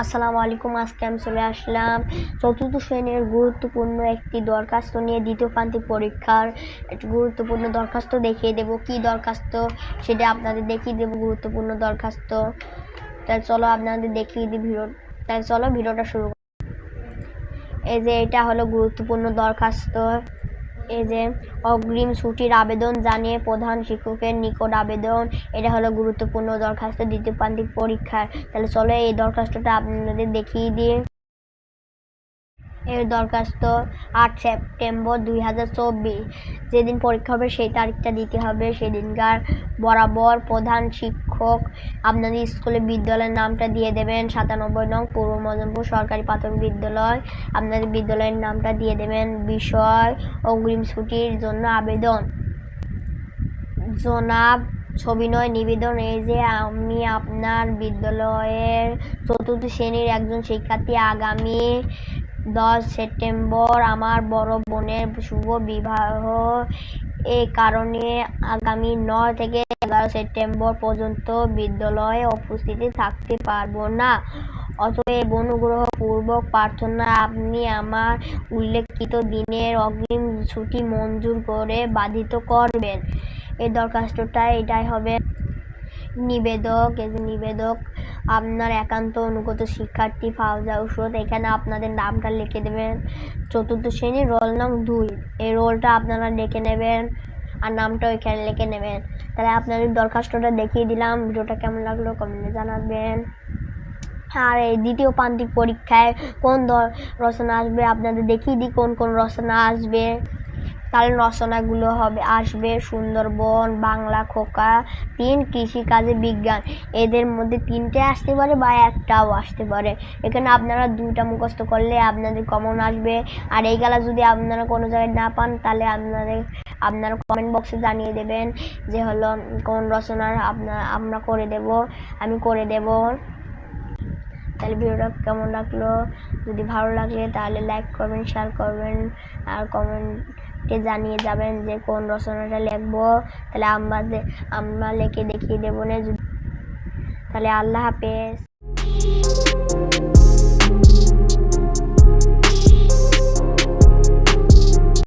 আসসালামু আলাইকুম, আজকে আমি চলে আসলাম চতুর্থ শ্রেণির গুরুত্বপূর্ণ একটি দরখাস্ত নিয়ে দ্বিতীয় প্রান্তিক পরীক্ষার একটি গুরুত্বপূর্ণ দরখাস্ত দেখিয়ে দেব। কি দরখাস্ত? সেটা আপনাদের দেখিয়ে দেব, গুরুত্বপূর্ণ দরখাস্ত। তাই চলো আপনাদের দেখিয়ে দিই ভিডিও, তাই চলো ভিডিওটা শুরু। এই যে এটা হলো গুরুত্বপূর্ণ দরখাস্ত। এই যে অগ্রিম ছুটির আবেদন জানিয়ে প্রধান শিক্ষকের নিকট আবেদন, এটা হলো গুরুত্বপূর্ণ দরখাস্ত দ্বিতীয় প্রান্তিক পরীক্ষার। তাহলে চলো এই দরখাস্তটা আপনাদের দেখিয়ে দিই। এর দরখাস্ত আট সেপ্টেম্বর দুই হাজার চব্বিশ। যেদিন পরীক্ষা হবে, সেই তারিখটা দিতে হবে। সেদিনকার বরাবর প্রধান শিক্ষক আপনাদের স্কুলে বিদ্যালয়ের নামটা দিয়ে দেবেন। সাতানব্বই নং পূর্ব মদনপুর সরকারি প্রাথমিক বিদ্যালয়। আপনাদের বিদ্যালয়ের নামটা দিয়ে দেবেন। বিষয় অগ্রিম ছুটির জন্য আবেদন। জনাব সবিনয় নিবেদন, এই যে আমি আপনার বিদ্যালয়ের চতুর্থ শ্রেণির একজন শিক্ষার্থী, আগামী দশ সেপ্টেম্বর আমার বড় বোনের শুভ বিবাহ। এই কারণে আগামী নয় থেকে এগারো সেপ্টেম্বর পর্যন্ত বিদ্যালয়ে উপস্থিতি থাকতে পারব না। অতএব অনুগ্রহপূর্বক প্রার্থনা, আপনি আমার উল্লেখিত দিনের অগ্রিম ছুটি মঞ্জুর করে বাধিত করবেন। এই দরখাস্তটা এটাই হবে। নিবেদক নিবেদক, আপনার একান্ত অনুগত শিক্ষার্থী ফাউজা উসরত, এখানে আপনাদের নামটা লিখে দেবেন। চতুর্থ শ্রেণি রোল নং দুই, এই রোলটা আপনারা লিখে নেবেন আর নামটা ওইখানে লিখে নেবেন। তাহলে আপনাদের দরখাস্তটা দেখিয়ে দিলাম, ভিডিওটা কেমন লাগল কমেন্টে জানাবেন। আর এই দ্বিতীয় প্রান্তিক পরীক্ষায় কোন রচনা আসবে আপনাদের দেখিয়ে দিই, কোন কোন রচনা আসবে। তাহলে রচনাগুলো হবে আসবে সুন্দরবন, বাংলা, খোকা, তিন কৃষিকাজে বিজ্ঞান। এদের মধ্যে তিনটে আসতে পারে বা একটাও আসতে পারে। এখানে আপনারা দুইটা মুখস্থ করলে আপনাদের কমন আসবে। আর এই গেলা যদি আপনারা কোনো জায়গায় না পান, তাহলে আপনাদের, আপনারা কমেন্ট বক্সে জানিয়ে দেবেন যে হলো কোন রচনার আপনার আমরা করে দেব, আমি করে দেব। তাহলে ভিডিওটা কেমন লাগল? যদি ভালো লাগে তাহলে লাইক করবেন শেয়ার করবেন। আর কমেন্টে জানিয়ে যাবেন যে কোন রচনাটা লিখব? তাহলে আমাদের আমরা লিখে দেখিয়ে দেবো না তাহলে আল্লাহ হাফেজ।